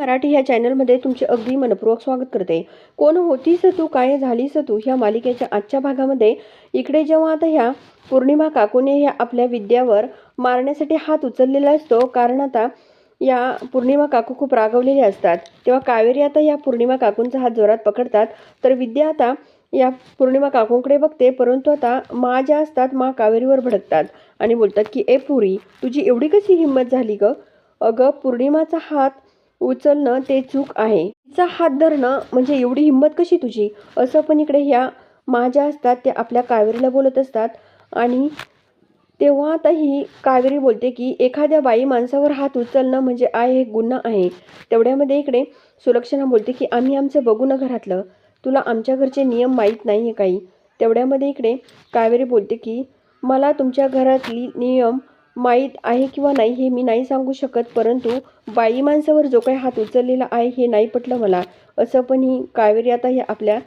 मराठी ह्या चॅनलमध्ये तुमचे अगदी मनपूर्वक स्वागत करते. कोण होतीस तू? काय झालीस तू? ह्या मालिकेच्या आजच्या भागामध्ये इकडे जेव्हा आता ह्या पौर्णिमा काकूने ह्या आपल्या विद्यावर मारण्यासाठी हात उचललेला असतो कारण आता या पौर्णिमा काकू खूप रागवलेल्या असतात. तेव्हा कावेरी आता या पौर्णिमा काकूंचा हात जोरात पकडतात. तर विद्या आता या पौर्णिमा काकूंकडे बघते परंतु आता मा ज्या असतात मा कावेरीवर भडकतात आणि बोलतात की ए पुरी तुझी एवढी कशी हिंमत झाली ग? अगं पौर्णिमाचा हात उचलणं ते चूक आहे. तिचा हात धरणं म्हणजे एवढी हिंमत कशी तुझी? असं पण इकडे ह्या माझ्या असतात त्या आपल्या कावेरीला बोलत असतात. आणि तेव्हा आता ही कावेरी बोलते की एखाद्या बाई माणसावर हात उचलणं म्हणजे आय हे गुन्हा आहे. तेवढ्यामध्ये इकडे सुलक्षणा बोलते की आम्ही आमचं बघू ना घरातलं. तुला आमच्या घरचे नियम माहीत नाही आहे काही. तेवढ्यामध्ये इकडे कावेरी बोलते की मला तुमच्या घरातली नियम माहीत आहे किंवा नाही हे मी नाही सांगू शकत परंतु बाई माणसावर जो काही हात उचललेला आहे हे नाही पटलं मला. असं पण ही कावेरी आता हे आपल्या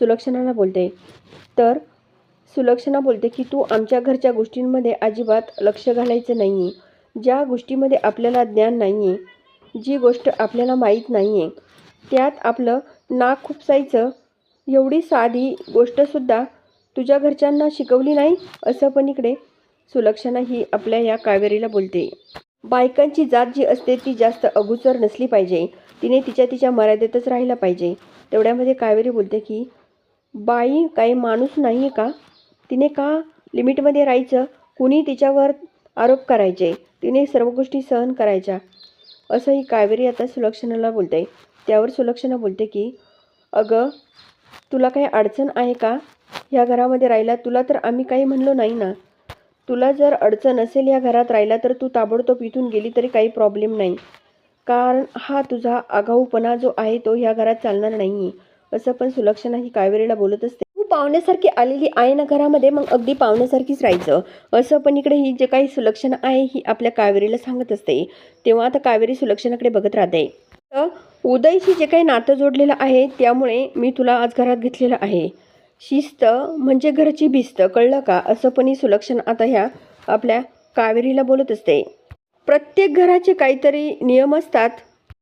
सुलक्षणाला बोलते. तर सुलक्षणा बोलते की तू आमच्या घरच्या गोष्टींमध्ये अजिबात लक्ष घालायचं नाही आहे ज्या गोष्टीमध्ये आपल्याला ज्ञान नाही आहे जी गोष्ट आपल्याला माहीत नाही आहे त्यात आपलं नाक खुपसायचं एवढी साधी गोष्टसुद्धा तुझ्या घरच्यांना शिकवली नाही? असं पण इकडे सुलक्षणा ही आपल्या या कावेरीला बोलते. बायकांची जात जी असते ती जास्त अगुचर नसली पाहिजे. तिने तिच्या तिच्या मर्यादेतच राहिला पाहिजे. तेवढ्यामध्ये कावेरी बोलते की बाई काही माणूस नाही आहे का? तिने का लिमिटमध्ये राहायचं? कुणी तिच्यावर आरोप करायचे? तिने सर्व गोष्टी सहन करायच्या. असं ही कावेरी आता सुलक्षणाला बोलते. त्यावर सुलक्षणा बोलते की अगं तुला काही अडचण आहे का? ह्या घरामध्ये राहिला तुला तर आम्ही काही म्हणलो नाही ना. तुला जर अडचण असेल या घरात राहिला तर तू ताबडतोब इथून गेली तरी काही प्रॉब्लेम नाही. कारण हा तुझा आगाऊपणा जो आहे तो ह्या घरात चालणार नाही असं पण सुलक्षणा ही कावेरीला बोलत असते. तू पाहुण्यासारखी आलेली आहे ना घरामध्ये मग अगदी पाहुण्यासारखीच राहायचं. असं पण इकडे ही जे काही सुलक्षणा आहे ही आपल्या कावेरीला सांगत असते. तेव्हा आता कावेरी सुलक्षणाकडे बघत राहते. तर उदयशी जे काही नातं जोडलेलं आहे त्यामुळे मी तुला आज घरात घेतलेलं आहे. शिस्त म्हणजे घरची भिस्त कळलं का? असं पण ही सुलक्षण आता ह्या आपल्या कावेरीला बोलत असते. प्रत्येक घराचे काहीतरी नियम असतात.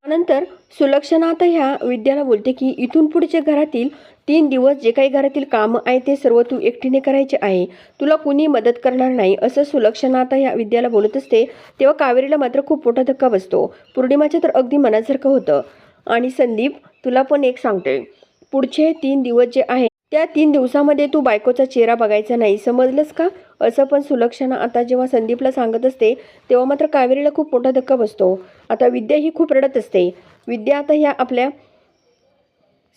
त्यानंतर सुलक्षणा आता ह्या विद्याला बोलते की इथून पुढचे घरातील तीन दिवस जे काही घरातील कामं आहे ते सर्व तू एकटीने करायचे आहे. तुला कुणी मदत करणार नाही. असं सुलक्षणा आता ह्या विद्याला बोलत असते. तेव्हा कावेरीला मात्र खूप मोठा धक्का बसतो. पौर्णिमाच्या तर अगदी मनासारखं होतं. आणि संदीप तुला पण एक सांगते. पुढचे तीन दिवस जे आहे त्या तीन दिवसामध्ये तू बायकोचा चेहरा बघायचा नाही समजलंस का? असं पण सुलक्षणा आता जेव्हा संदीपला सांगत असते तेव्हा मात्र कावेरीला खूप मोठा धक्का बसतो. आता विद्या ही खूप रडत असते. विद्या आता ह्या आपल्या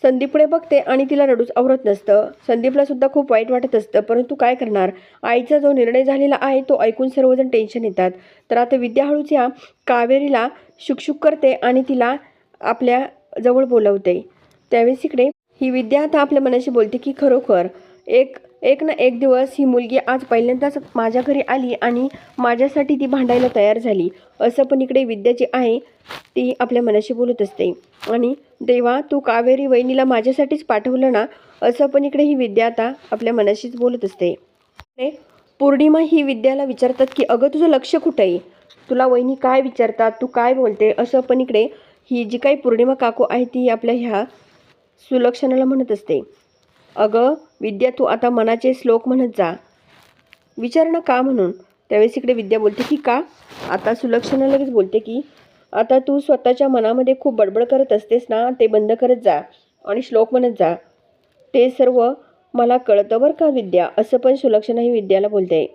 संदीपकडे बघते आणि तिला रडूच आवरत नसतं. संदीपला सुद्धा खूप वाईट वाटत असतं परंतु काय करणार? आईचा जो निर्णय झालेला आहे तो ऐकून सर्वजण टेन्शन येतात. तर आता विद्या हळूच या कावेरीला शुकशुक करते आणि तिला आपल्या जवळ बोलवते. त्यावेळेस इकडे ही विद्या आता आपल्या मनाशी बोलते की खरोखर एक एक ना एक दिवस ही मुलगी आज पहिल्यांदाच माझ्या घरी आली आणि माझ्यासाठी ती भांडायला तयार झाली. असं पण इकडे विद्या जी आहे ती आपल्या मनाशी बोलत असते. आणि देवा तू कावेरी वहिनीला माझ्यासाठीच पाठवलं ना? असं पण इकडे ही विद्या आता आपल्या मनाशीच बोलत असते. पौर्णिमा ही विद्याला विचारतात की अगं तुझं लक्ष कुठं? आहे तुला वहिनी काय विचारतात? तू काय बोलते? असं पण इकडे ही जी काही पौर्णिमा काकू आहे ती आपल्या ह्या सुलक्षणाला म्हणत असते. अगं विद्या तू आता मनाचे श्लोक म्हणत जा. विचार ना का म्हणून? त्यावेळेस इकडे विद्या बोलते की का? आता सुलक्षणा लगेच बोलते की आता तू स्वतःच्या मनामध्ये खूप बडबड करत असतेस ना ते बंद करत जा आणि श्लोक म्हणत जा. ते सर्व मला कळतं बरं का विद्या? असं पण सुलक्षणा ही विद्याला बोलते.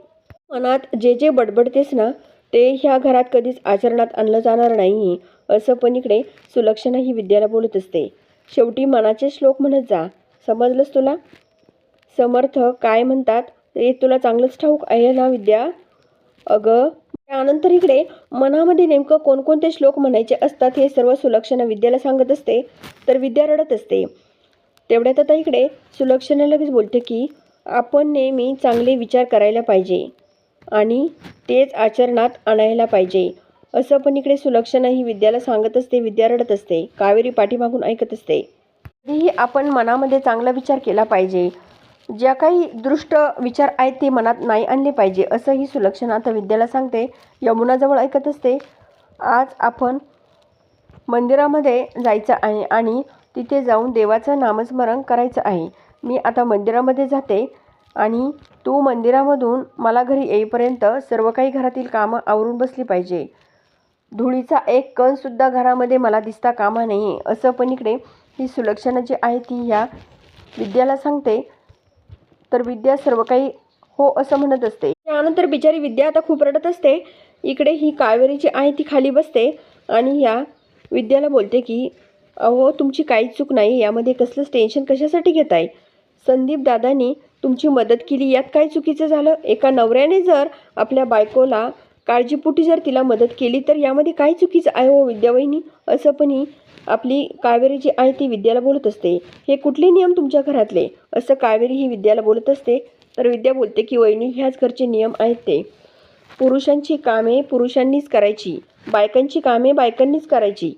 मनात जे जे बडबडतेस ना ते ह्या घरात कधीच आचरणात आणलं जाणार नाही. असं पण इकडे सुलक्षणा ही विद्याला बोलत असते. शेवटी मनाचे श्लोक म्हणत जा. समजलंस तुला? समर्थ काय म्हणतात? ते तुला चांगलंच ठाऊक आहे ना विद्या? अगं त्यानंतर इकडे मनामध्ये नेमकं कोणकोणते श्लोक म्हणायचे असतात हे सर्व सुलक्षणा विद्याला सांगत असते. तर विद्या रडत असते. तेवढ्यात आता इकडे सुलक्षणा लगेच बोलते की आपण नेहमी चांगले विचार करायला पाहिजे. आणि तेच आचरणात आणायला पाहिजे. असं पण इकडे सुलक्षणाही विद्याला सांगत असते विद्या रडत असते कावेरी पाठीमागून ऐकत असते. कधीही आपण मनामध्ये चांगला विचार केला पाहिजे. ज्या काही दृष्ट विचार आहेत ते मनात नाही आणले पाहिजे असंही सुलक्षणा आता विद्याला सांगते. यमुनाजवळ ऐकत असते. आज आपण मंदिरामध्ये जायचं आहे आणि तिथे जाऊन देवाचं नामस्मरण करायचं आहे. मी आता मंदिरामध्ये जाते आणि तू मंदिरामधून मला घरी येईपर्यंत सर्व काही घरातील कामं आवरून बसली पाहिजे. धुळीचा एक कणसुद्धा घरामध्ये मला दिसता कामा नाही असं पण इकडे ही सुलक्षणा जी आहे ती ह्या विद्याला सांगते. तर विद्या सर्व काही हो असं म्हणत असते. त्यानंतर बिचारी विद्या आता खूप रडत असते. इकडे ही कावेरी जी आहे ती खाली बसते आणि ह्या विद्याला बोलते की अहो तुमची काहीच चूक नाही यामध्ये कसलंच टेन्शन कशासाठी घेताय? संदीप दादानी तुमची मदत केली यात काय चुकीचं झालं? एका नवऱ्याने जर आपल्या बायकोला काळजीपोटी जर तिला मदत केली तर यामध्ये काय चुकीचं आहे हो विद्यावहिनी? असं पण ही आपली कावेरी जी आहे ती विद्याला बोलत असते. हे कुठले नियम तुमच्या घरातले? असं कावेरी ही विद्याला बोलत असते. तर विद्या बोलते की वहिनी ह्याच घरचे नियम आहेत ते. पुरुषांची कामे पुरुषांनीच करायची. बायकांची कामे बायकांनीच करायची.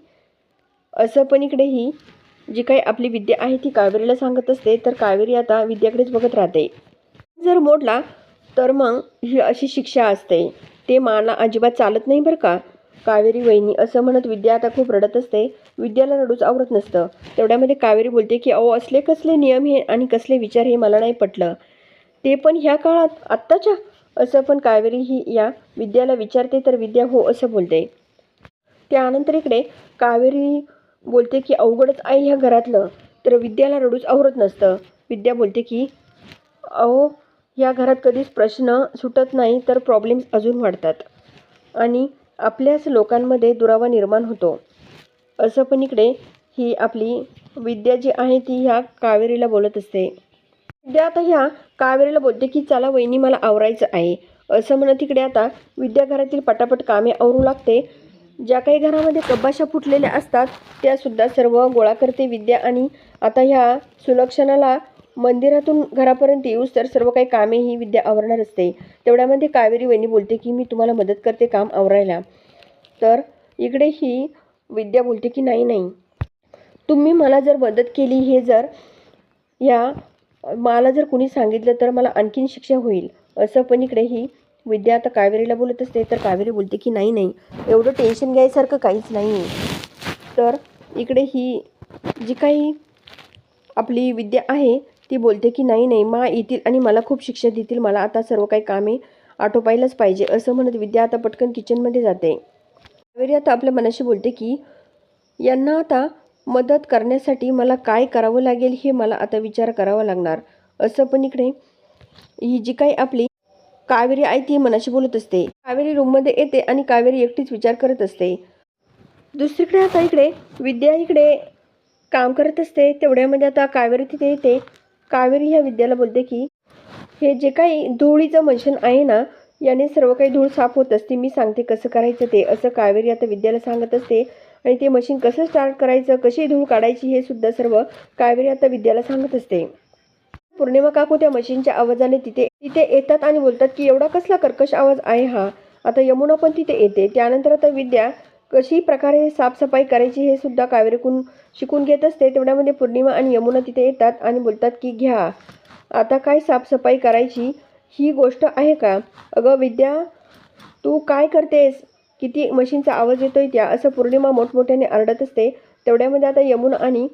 असं पण इकडे ही जी काही आपली विद्या आहे ती कावेरीला सांगत असते. तर कावेरी आता विद्याकडेच बघत राहते. जर मोडला तर मग ही अशी शिक्षा असते. ते माना अजिबात चालत नाही बरं का? कावेरी वहिनी असं म्हणत विद्या आता खूप रडत असते. विद्याला रडूच आवडत नसतं. तेवढ्यामध्ये कावेरी बोलते की अहो असले कसले नियम हे आणि कसले विचार हे मला नाही पटलं. ते पण ह्या काळात आत्ताच्या? असं पण कावेरी ही या विद्याला विचारते तर विद्या हो असं बोलते. त्यानंतर इकडे कावेरी बोलते की अवघडच आहे ह्या घरातलं. तर विद्याला रडूच आवडत नसतं. विद्या बोलते की अहो या घरात कधीच प्रश्न सुटत नाही तर प्रॉब्लेम्स अजून वाढतात. आणि आपल्याच लोकांमध्ये दुरावा निर्माण होतो. असं पण इकडे ही आपली विद्या जी आहे ती ह्या कावेरीला बोलत असते. विद्या आता ह्या कावेरीला बोलते की चला वहिनी मला आवरायचं आहे. असं म्हणत तिकडे आता विद्याघरातील पटापट कामे आवरू लागते. ज्या काही घरामध्ये कब्बाशा फुटलेल्या असतात त्यासुद्धा सर्व गोळा करते विद्या आणि आता ह्या सुलक्षणाला मंदिरातून घरापर्यंत येऊस तर सर्व काही कामे ही विद्या आवरणार असते. तेवढ्यामध्ये कावेरी वहिनी बोलते की मी तुम्हाला मदत करते काम आवरायला. तर इकडे ही विद्या बोलते की नाही नाही. तुम्ही मला जर मदत केली हे जर या मला जर कुणी सांगितलं तर मला आणखीन शिक्षा होईल. असं पण इकडे ही विद्या आता कावेरीला बोलत असते. तर कावेरी बोलते की नाही नाही. एवढं टेन्शन घ्यायसारखं काहीच नाही. आहे तर इकडे ही जी काही आपली विद्या आहे ती बोलते की नाही नाही मा येतील आणि मला खूप शिक्षा देतील. मला आता सर्व काही कामे आटोपायलाच पाहिजे असं म्हणत विद्या आता पटकन किचनमध्ये जाते. कावेरी आता आपल्या मनाशी बोलते की यांना आता मदत करण्यासाठी मला काय करावं लागेल हे मला आता विचार करावा लागणार. असं पण इकडे ही जी काही आपली कावेरी आहे ती मनाशी बोलत असते. कावेरी रूममध्ये येते आणि कावेरी एकटीच विचार करत असते. दुसरीकडे आता इकडे विद्या इकडे काम करत असते. तेवढ्यामध्ये आता कावेरी तिथे येते. कावेरी ह्या विद्याला बोलते की हे जे काही धुळीचं मशीन आहे ना याने सर्व काही धूळ साफ होत असते. मी सांगते कसं करायचं ते. असं कावेरी आता विद्याला सांगत असते. आणि ते मशीन कसं स्टार्ट करायचं कशी धूळ काढायची हे सुद्धा सर्व कावेरी आता विद्याला सांगत असते. पौर्णिमा काकू त्या मशीनच्या आवाजाने तिथे तिथे येतात आणि बोलतात की एवढा कसला कर्कश आवाज आहे हा. आता यमुना पण तिथे येते. त्यानंतर आता विद्या कशी प्रकारे साफसफाई करायची हे सुद्धा कावेरीकून शिकून घेत असते. तेवढ्यामध्ये पौर्णिमा आणि यमुना तिथे येतात आणि बोलतात की घ्या आता काय साफसफाई करायची ही गोष्ट आहे का? अगं विद्या तू काय करतेस? किती मशीनचा आवाज येतोय त्या. असं पौर्णिमा मोठमोठ्याने आरडत असते. तेवढ्यामध्ये आता यमुना आणि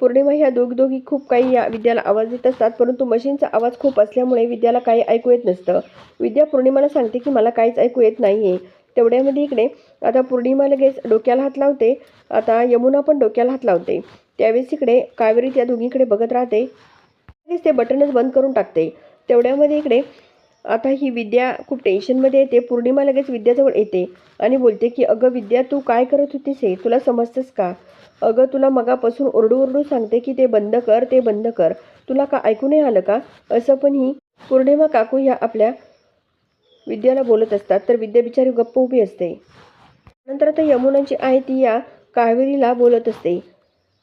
पौर्णिमा ह्या दोघी दोघी खूप काही या विद्याला आवाज देत असतात. परंतु मशीनचा आवाज खूप असल्यामुळे विद्याला काही ऐकू येत नसतं. विद्या पौर्णिमाला सांगते की मला काहीच ऐकू येत नाही आहे तेवढ्यामध्ये इकडे आता पौर्णिमा लगेच डोक्याला हात लावते. आता यमुना पण डोक्याला हात लावते. त्यावेळेस इकडे कावेरी त्या दोघींकडे बघत राहते. लगेच ते बटनच बंद करून टाकते. तेवढ्यामध्ये इकडे आता ही विद्या खूप टेन्शनमध्ये येते. पौर्णिमा लगेच विद्याजवळ येते आणि बोलते की अगं विद्या तू काय करत होतीस हे? तुला समजतंस का? अगं तुला मगापासून ओरडू ओरडू सांगते की ते बंद कर ते बंद कर. तुला का ऐकू नाही आलं का? असं पण ही पौर्णिमा काकू ह्या आपल्या विद्याला बोलत असतात तर विद्या बिचारी गप्प उभी असते. नंतर आता यमुनाची आहे ती या कावेरीला बोलत असते.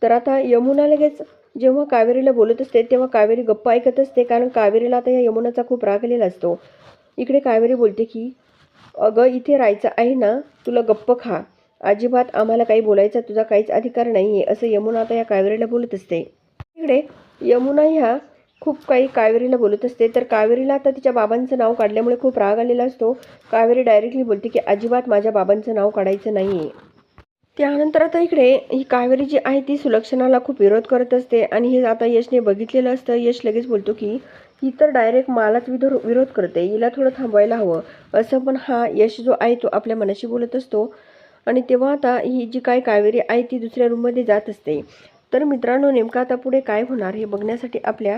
तर आता यमुना लगेच जेव्हा कावेरीला बोलत असते तेव्हा कावेरी गप्प ऐकत असते कारण कावेरीला आता या यमुनाचा खूप राग आलेला असतो. इकडे कावेरी बोलते की अगं इथे राहायचं आहे ना तुला गप्प खा. अजिबात आम्हाला काही बोलायचा तुझा काहीच अधिकार नाही आहे असं यमुना आता या कावेरीला बोलत असते. इकडे यमुना ह्या खूप काही कावेरीला बोलत असते. तर कावेरीला आता तिच्या बाबांचं नाव काढल्यामुळे खूप राग आलेला असतो. कावेरी डायरेक्टली बोलते की अजिबात माझ्या बाबांचं नाव काढायचं नाही आहे त्यानंतर आता इकडे ही कावेरी जी आहे ती सुलक्षणाला खूप विरोध करत असते. आणि हे आता यशने बघितलेलं असतं. यश लगेच बोलतो की ही तर डायरेक्ट मालाच विधो विरोध करते. हिला थोडं थांबवायला हवं. असं पण हा यश जो आहे तो आपल्या मनाशी बोलत असतो. आणि तेव्हा आता ही जी काय कावेरी आहे ती दुसऱ्या रूममध्ये जात असते. तर मित्रांनो नेमकं आता पुढे काय होणार हे बघण्यासाठी आपल्या